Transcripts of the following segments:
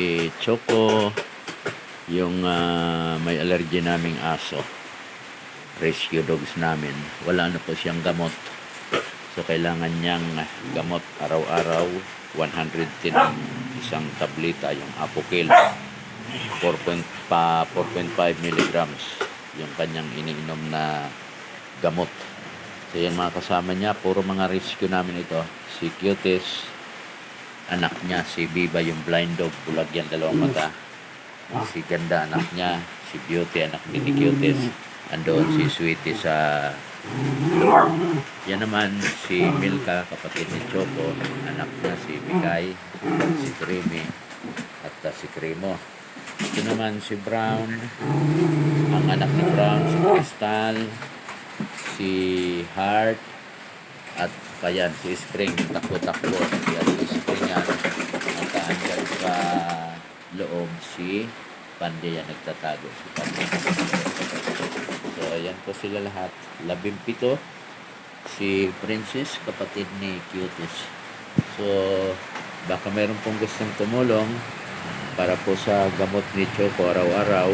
Si Choco, yung ah, may allergy naming aso. Rescue dogs namin. Wala na po siyang gamot. So, kailangan niyang gamot araw-araw. 110 ang isang tableta, yung Apoquel. 4.5 pa 4.5 milligrams yung kanyang iniinom na gamot. So, yung mga kasama niya, puro mga rescue namin ito. Si Cuties, anak niya, si Biba, yung blind dog, bulag yan, dalawang mata. Si Ganda, anak niya. Si Beauty, anak ni ni Cuties. Andoon si Sweetie sa yan naman si Milka, kapatid ni Choco, anak niya si Mikay, si Creamy, at uh, si Cremo. Ito naman si Brown, ang anak ni Brown, si Crystal, si Heart, at kayan, si Spring, takbo-takbo. Yan, ang kaandyan sa loob, si Pande yan, nagtatago. Si Pande. So, ayan po sila lahat. Labimpito, si Princess, kapatid ni Cuties. So, baka meron pong gustong tumulong para po sa gamot ni Choco araw-araw,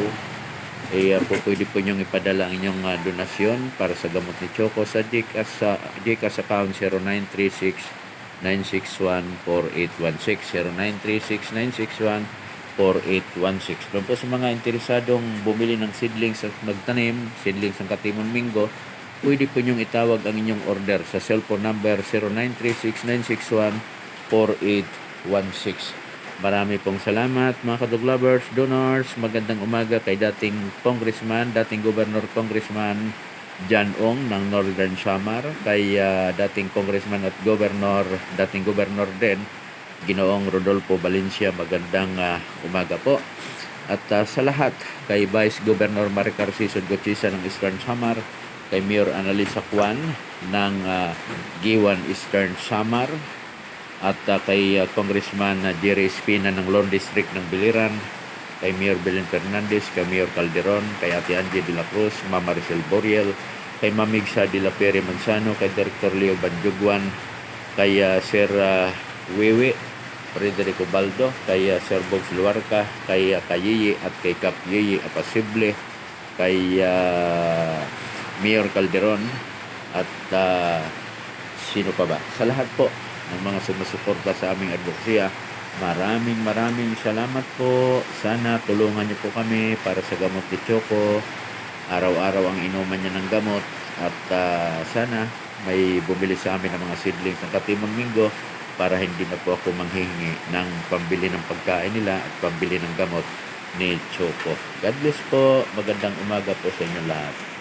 eh, uh, po pwede po niyong ipadala ang inyong uh, donasyon para sa gamot ni Choco sa GCash, sa GCash account 0936 961-4816 0936-961-4816 Doon po sa mga interesadong bumili ng seedlings at magtanim, seedlings ng Katimon Mingo, pwede po niyong itawag ang inyong order sa cellphone number 0936-961-4816 Marami pong salamat mga kadog lovers, donors. Magandang umaga kay dating congressman, dating governor congressman John Ong ng Northern Samar, kay ah, dating congressman at governor, dating governor din, Ginoong Rodolfo Valencia. Magandang ah, umaga po. At ah, sa lahat, kay Vice Governor Maricar Sisod Gutierrez ng Eastern Samar, kay Mayor Annalisa Kwan ng ah, Giwan Eastern Samar, at uh, kay uh, Congressman uh, Jerry Espina ng Lone District ng Biliran, kay Mayor Belen Fernandez, kay Mayor Calderon, kay Ate Angie de la Cruz, Mama Maricel Boriel, kay Mamigsa de la Pere Manzano, kay Director Leo Banjugwan, kay uh, Sir uh, Wewe, Frederico Baldo, kay uh, Sir Bogs Luarca, kay uh, Kayiyi at kay Kap Yiyi Apasible, kay uh, Mayor Calderon, at uh, sino pa ba? Sa lahat po ng mga sumusuporta sa aming advoksya. Maraming maraming salamat po. Sana tulungan niyo po kami para sa gamot ni Choco. Araw-araw ang inuman niya ng gamot. At ah, sana may bumili sa amin ng mga seedlings ng Katimon Mingo para hindi na po ako manghingi ng pambili ng pagkain nila at pambili ng gamot ni Choco. God bless po. Magandang umaga po sa inyo lahat.